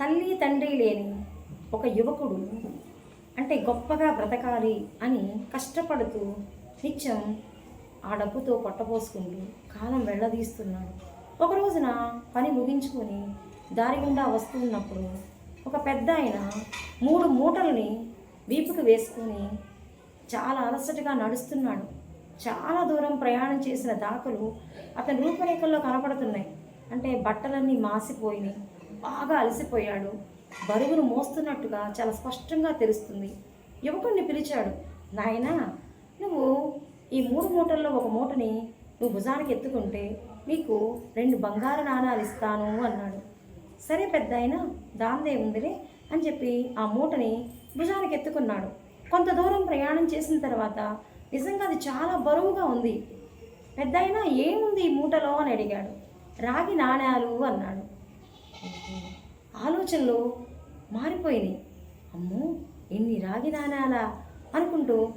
తల్లి తండ్రి లేని ఒక యువకుడు అంటే గొప్పగా బ్రతకాలి అని కష్టపడుతూ నిత్యం ఆ డబ్బుతో పొట్టపోసుకుంటూ కాలం వెళ్ళదీస్తున్నాడు. ఒక రోజున పని ముగించుకొని దారి గుండా వస్తున్నప్పుడు ఒక పెద్ద ఆయన మూడు మూటల్ని వీపుకి వేసుకొని చాలా అలసటగా నడుస్తున్నాడు. చాలా దూరం ప్రయాణం చేసిన దాఖలు అతని రూపురేఖల్లో కనపడుతున్నాయి. అంటే బట్టలన్నీ మాసిపోయినాయి. బాగా అలసిపోయాడు. బరువును మోస్తున్నట్టుగా చాలా స్పష్టంగా తెలుస్తుంది. యువకుడిని పిలిచాడు నాయనా నువ్వు ఈ మూడు మూటల్లో ఒక మూటని నువ్వు భుజానికి ఎత్తుకుంటే నీకు రెండు బంగారు నాణాలు ఇస్తాను అన్నాడు. సరే పెద్ద ఆయన దాందే ఉందిలే అని చెప్పి ఆ మూటని భుజానికి ఎత్తుకున్నాడు. కొంత దూరం ప్రయాణం చేసిన తర్వాత నిజంగా అది చాలా బరువుగా ఉంది. పెద్ద అయినా ఏముంది ఈ మూటలో అని అడిగాడు. రాగి నాణ్యాలు అన్నాడు. ఆలోచనలు మారిపోయినాయి. అమ్మో ఎన్ని రాగి నాణ్యాలా అనుకుంటూ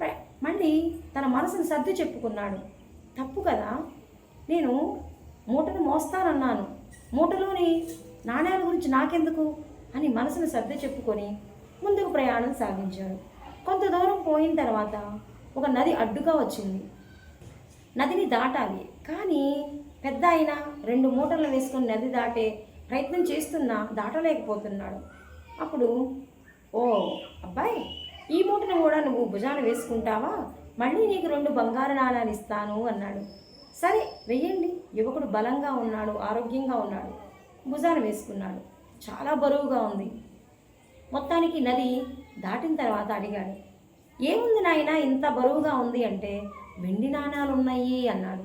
ప్ర- మళ్ళీ తన మనసును సర్ది చెప్పుకున్నాడు. తప్పు కదా? నేను మూటను మోస్తానన్నాను. మూటలోని నాణ్యాల గురించి నాకెందుకు? అని మనసును సర్ది చెప్పుకొని ముందుకు ప్రయాణం సాగించాడు. కొంత దూరం పోయిన తర్వాత ఒక నది అడ్డుగా వచ్చింది. నదిని దాటాలి. కానీ పెద్ద అయిన రెండు మూటలు వేసుకొని నది దాటే ప్రయత్నం చేస్తున్నా దాటలేకపోతున్నాడు. అప్పుడు ఓ అబ్బాయి ఈ మూటను కూడా నువ్వు భుజాన వేసుకుంటావా? మళ్ళీ నీకు రెండు బంగారు నాణాలు ఇస్తాను అన్నాడు. సరే వెయ్యండి. యువకుడు బలంగా ఉన్నాడు ఆరోగ్యంగా ఉన్నాడు. భుజాన వేసుకున్నాడు. చాలా బరువుగా ఉంది. మొత్తానికి నది దాటిన తర్వాత అడిగాడు. ఏముంది నాయన ఇంత బరువుగా ఉంది అంటే? వెండి నాణాలు ఉన్నాయి అన్నాడు.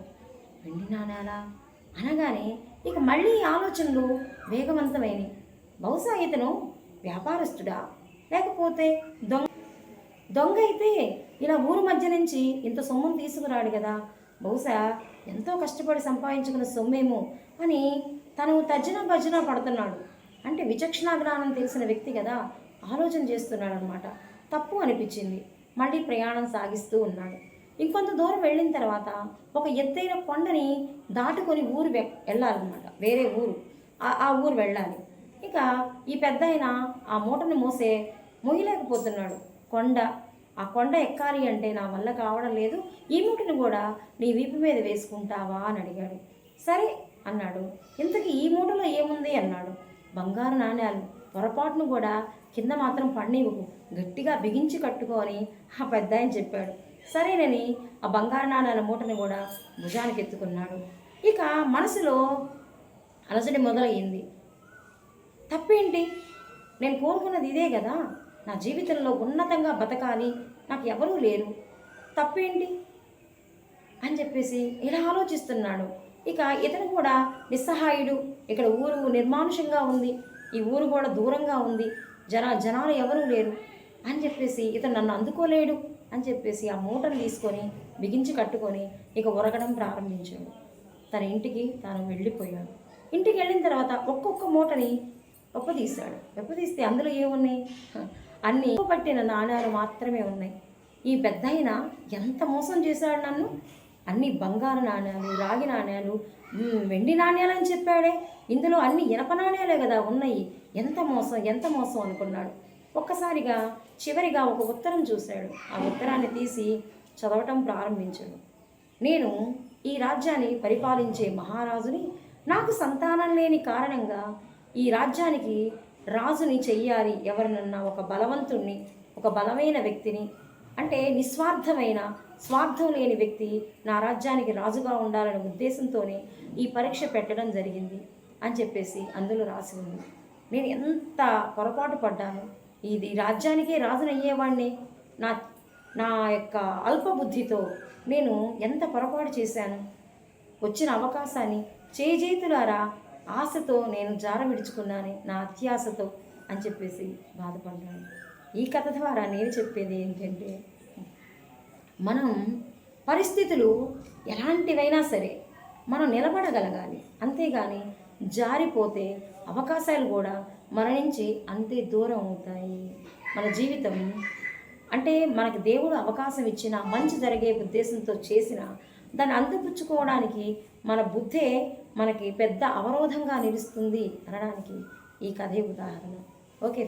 వెండి నాణాలా? అనగానే ఇక మళ్ళీ ఆలోచనలు వేగవంతమైనవి బహుశా ఇతను వ్యాపారస్తుడా? లేకపోతే దొంగ దొంగ అయితే ఇలా ఊరు మధ్య నుంచి ఇంత సొమ్మును తీసుకురాడు కదా. బహుశా ఎంతో కష్టపడి సంపాదించుకున్న సొమ్మేమో అని తను తర్జన భజన పడుతున్నాడు. అంటే విచక్షణ జ్ఞానం తెలిసిన వ్యక్తి కదా ఆలోచన చేస్తున్నాడు అనమాట తప్పు అనిపించింది. మళ్ళీ ప్రయాణం సాగిస్తూ ఉన్నాడు. ఇంకొంత దూరం వెళ్ళిన తర్వాత ఒక ఎత్తైన కొండని దాటుకొని ఊరు వె- వెళ్ళాలన్నమాట. వేరే ఊరు. ఆ- ఆ ఊరు వెళ్ళాలి. ఇక ఈ పెద్ద ఆయన ఆ మూటను మోసే మొయ్యలేకపోతున్నాడు కొండ. ఆ కొండ ఎక్కాలి అంటే నా వల్ల కావడం లేదు. ఈ మూటను కూడా నీ వీపు మీద వేసుకుంటావా అని అడిగాడు. సరే అన్నాడు. ఇంతకీ ఈ మూటలో ఏముంది అన్నాడు. బంగారు నాణ్యాలు పొరపాటును కూడా కింద మాత్రం పండివ్వు గట్టిగా బిగించి కట్టుకొని ఆ పెద్ద ఆయన చెప్పాడు. సరేనని ఆ బంగారు నాణాల మూటను కూడా భుజానికి ఎత్తుకున్నాడు. ఇక మనసులో అలసడి మొదలయ్యింది. తప్పేంటి? నేను కోరుకున్నది ఇదే కదా? నా జీవితంలో ఉన్నతంగా బతకాలి నాకు ఎవరూ లేరు. తప్పేంటి? అని చెప్పేసి ఇలా ఆలోచిస్తున్నాడు. ఇక ఇతను కూడా నిస్సహాయుడు. ఇక్కడ ఊరు నిర్మానుషంగా ఉంది. ఈ ఊరు కూడా దూరంగా ఉంది. జన జనాలు ఎవరూ లేరు. అని చెప్పేసి ఇతను నన్ను అందుకోలేడు అని చెప్పేసి ఆ మూటను తీసుకొని బిగించి కట్టుకొని ఇక ఉరగడం ప్రారంభించాడు. తన ఇంటికి తాను వెళ్ళిపోయాడు. ఇంటికి వెళ్ళిన తర్వాత ఒక్కొక్క మూటని ఒప్పదీశాడు ఒప్పదీస్తే అందులో ఏమున్నాయి? అన్ని పట్టిన నాణ్యాలు మాత్రమే ఉన్నాయి. ఈ పెద్ద ఎంత మోసం చేశాడు నన్ను? అన్ని బంగారు నాణ్యాలు రాగి నాణ్యాలు వెండి నాణ్యాలు అని చెప్పాడే. ఇందులో అన్ని ఇనప నాణ్యాలే కదా ఉన్నాయి. ఎంత మోసం ఎంత మోసం అనుకున్నాడు. ఒక్కసారిగా చివరిగా ఒక ఉత్తరం చూశాడు. ఆ ఉత్తరాన్ని తీసి చదవటం ప్రారంభించాడు. నేను ఈ రాజ్యాన్ని పరిపాలించే మహారాజుని నాకు సంతానం లేని కారణంగా ఈ రాజ్యానికి రాజుని చెయ్యాలి ఎవరినన్నా ఒక బలవంతుణ్ణి ఒక బలమైన వ్యక్తిని అంటే నిస్వార్థమైన స్వార్థం లేని వ్యక్తి నా రాజ్యానికి రాజుగా ఉండాలనే ఉద్దేశంతోనే ఈ పరీక్ష పెట్టడం జరిగింది అని చెప్పేసి అందులో రాసి ఉంది. నేను ఎంత పొరపాటు పడ్డాను? ఇది రాజ్యానికే రాజునయ్యేవాడిని నా నా యొక్క అల్పబుద్ధితో నేను ఎంత పొరపాటు చేశాను? వచ్చిన అవకాశాన్ని చేజేతులారా ఆశతో నేను జార విడుచుకున్నాను నా అత్యాశతో అని చెప్పేసి బాధపడ్డాను ఈ కథ ద్వారా నేను చెప్పేది ఏంటంటే మనం పరిస్థితులు ఎలాంటివైనా సరే మనం నిలబడగలగాలి. అంతేగాని జారిపోతే అవకాశాలు కూడా మన నుంచి అంతే దూరం అవుతాయి మన జీవితం. అంటే మనకి దేవుడు అవకాశం ఇచ్చిన మంచి జరిగే ఉద్దేశంతో చేసిన దాన్ని అందిపుచ్చుకోవడానికి మన బుద్ధే మనకి పెద్ద అవరోధంగా నిలుస్తుంది అనడానికి ఈ కథ ఉదాహరణ. ఓకే.